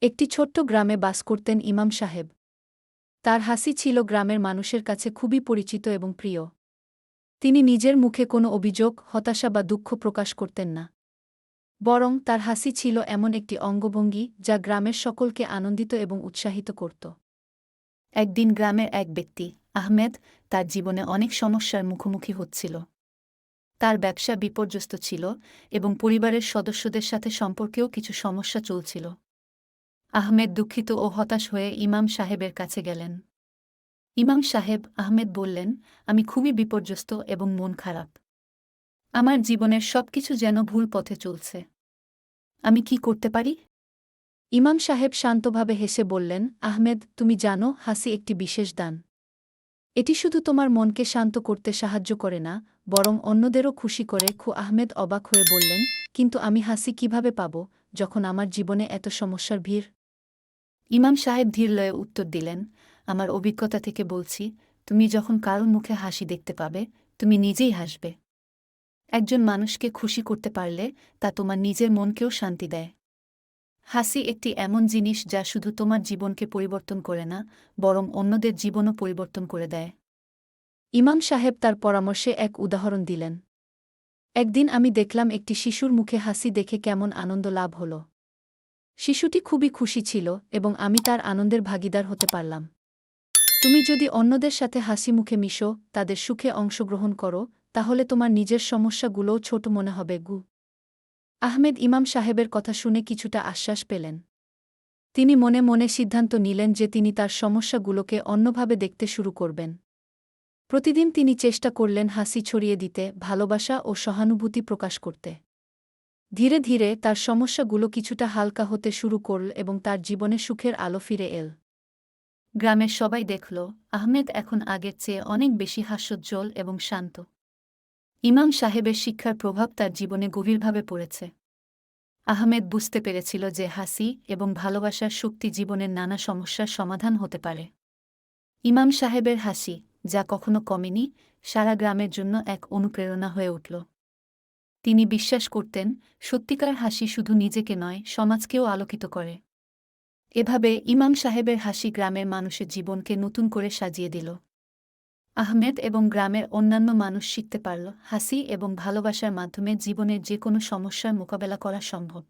একটি ছোট্ট গ্রামে বাস করতেন ইমাম সাহেব। তার হাসি ছিল গ্রামের মানুষের কাছে খুবই পরিচিত এবং প্রিয়। তিনি নিজের মুখে কোনো অভিযোগ, হতাশা বা দুঃখ প্রকাশ করতেন না। বরং তার হাসি ছিল এমন একটি অঙ্গভঙ্গি যা গ্রামের সকলকে আনন্দিত এবং উৎসাহিত করত। একদিন গ্রামের এক ব্যক্তি, আহমেদ, তার জীবনে অনেক সমস্যার মুখোমুখি হচ্ছিল। তার ব্যবসা বিপর্যস্ত ছিল এবং পরিবারের সদস্যদের সাথে সম্পর্কেও কিছু সমস্যা চলছিল। আহমেদ দুঃখিত ও হতাশ হয়ে ইমাম সাহেবের কাছে গেলেন। ইমাম সাহেব আহমেদ বললেন, আমি খুবই বিপর্যস্ত এবং মন খারাপ। আমার জীবনের সবকিছু যেন ভুল পথে চলছে। আমি কি করতে পারি? ইমাম সাহেব শান্তভাবে হেসে বললেন, আহমেদ, তুমি জানো, হাসি একটি বিশেষ দান। এটি শুধু তোমার মনকে শান্ত করতে সাহায্য করে না, বরং অন্যদেরও খুশি করে। খু আহমেদ অবাক হয়ে বললেন, কিন্তু আমি হাসি কীভাবে পাব, যখন আমার জীবনে এত সমস্যার ভিড়? ইমাম সাহেব ধীর লয়ে উত্তর দিলেন, আমার অভিজ্ঞতা থেকে বলছি, তুমি যখন কারও মুখে হাসি দেখতে পাবে, তুমি নিজেই হাসবে। একজন মানুষকে খুশি করতে পারলে তা তোমার নিজের মনকেও শান্তি দেয়। হাসি একটি এমন জিনিস যা শুধু তোমার জীবনকে পরিবর্তন করে না, বরং অন্যদের জীবনও পরিবর্তন করে দেয়। ইমাম সাহেব তার পরামর্শে এক উদাহরণ দিলেন, একদিন আমি দেখলাম একটি শিশুর মুখে হাসি দেখে কেমন আনন্দ লাভ হল। শিশুটি খুবই খুশি ছিল এবং আমি তার আনন্দের ভাগিদার হতে পারলাম। তুমি যদি অন্যদের সাথে হাসি মুখে মিশো, তাদের সুখে অংশগ্রহণ করো, তাহলে তোমার নিজের সমস্যাগুলোও ছোট মনে হবে, গু। আহমেদ ইমাম সাহেবের কথা শুনে কিছুটা আশ্বাস পেলেন। তিনি মনে মনে সিদ্ধান্ত নিলেন যে তিনি তার সমস্যাগুলোকে অন্যভাবে দেখতে শুরু করবেন। প্রতিদিন তিনি চেষ্টা করলেন হাসি ছড়িয়ে দিতে, ভালোবাসা ও সহানুভূতি প্রকাশ করতে। ধীরে ধীরে তার সমস্যাগুলো কিছুটা হালকা হতে শুরু করল এবং তার জীবনে সুখের আলো ফিরে এল। গ্রামের সবাই দেখল, আহমেদ এখন আগের চেয়ে অনেক বেশি হাস্যোজ্জ্বল এবং শান্ত। ইমাম সাহেবের শিক্ষার প্রভাব তার জীবনে গভীরভাবে পড়েছে। আহমেদ বুঝতে পেরেছিল যে হাসি এবং ভালোবাসার শক্তি জীবনের নানা সমস্যার সমাধান হতে পারে। ইমাম সাহেবের হাসি, যা কখনো কমেনি, সারা গ্রামের জন্য এক অনুপ্রেরণা হয়ে উঠল। তিনি বিশ্বাস করতেন, সত্যিকার হাসি শুধু নিজেকে নয়, সমাজকেও আলোকিত করে। এভাবে ইমাম সাহেবের হাসি গ্রামের মানুষের জীবনকে নতুন করে সাজিয়ে দিল। আহমেদ এবং গ্রামের অন্যান্য মানুষ শিখতে পারল, হাসি এবং ভালোবাসার মাধ্যমে জীবনের যে কোনো সমস্যার মোকাবেলা করা সম্ভব।